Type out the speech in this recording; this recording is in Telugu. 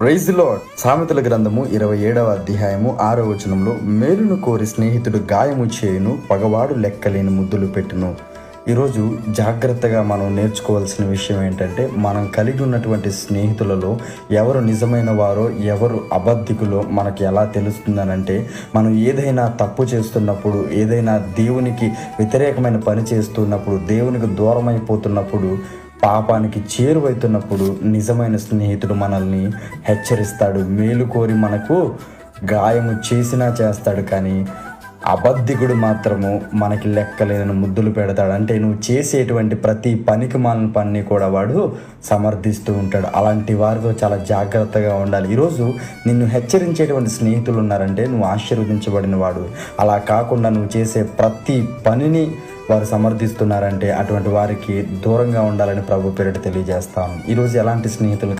ప్రైజ్ లార్డ్ సామెతల గ్రంథము ఇరవై ఏడవ అధ్యాయము ఆరో వచనంలో మేలును కోరి స్నేహితుడు గాయము చేయును పగవాడు లెక్కలేని ముద్దులు పెట్టును. ఈరోజు జాగ్రత్తగా మనం నేర్చుకోవాల్సిన విషయం ఏంటంటే మనం కలిగి ఉన్నటువంటి స్నేహితులలో ఎవరు నిజమైన వారో ఎవరు అబద్ధికులో మనకి ఎలా తెలుస్తుందనంటే మనం ఏదైనా తప్పు చేస్తున్నప్పుడు ఏదైనా దేవునికి వ్యతిరేకమైన పని చేస్తున్నప్పుడు దేవునికి దూరం అయిపోతున్నప్పుడు పాపానికి చేరువైతున్నప్పుడు నిజమైన స్నేహితుడు మనల్ని హెచ్చరిస్తాడు మేలు కోరి మనకు గాయము చేసినా చేస్తాడు కానీ అబద్ధికుడు మాత్రము మనకి లెక్కలేని ముద్దులు పెడతాడు. అంటే నువ్వు చేసేటువంటి ప్రతి పనికి మాలిన పని కూడా వాడు సమర్థిస్తూ ఉంటాడు. అలాంటి వారితో చాలా జాగ్రత్తగా ఉండాలి. ఈరోజు నిన్ను హెచ్చరించేటువంటి స్నేహితులు ఉన్నారంటే నువ్వు ఆశీర్వదించబడిన వాడు. అలా కాకుండా నువ్వు చేసే ప్రతి పనిని వారు సమర్థిస్తున్నారంటే అటువంటి వారికి దూరంగా ఉండాలని ప్రభు పేరిట తెలియజేస్తాను. ఈరోజు ఎలాంటి స్నేహితులు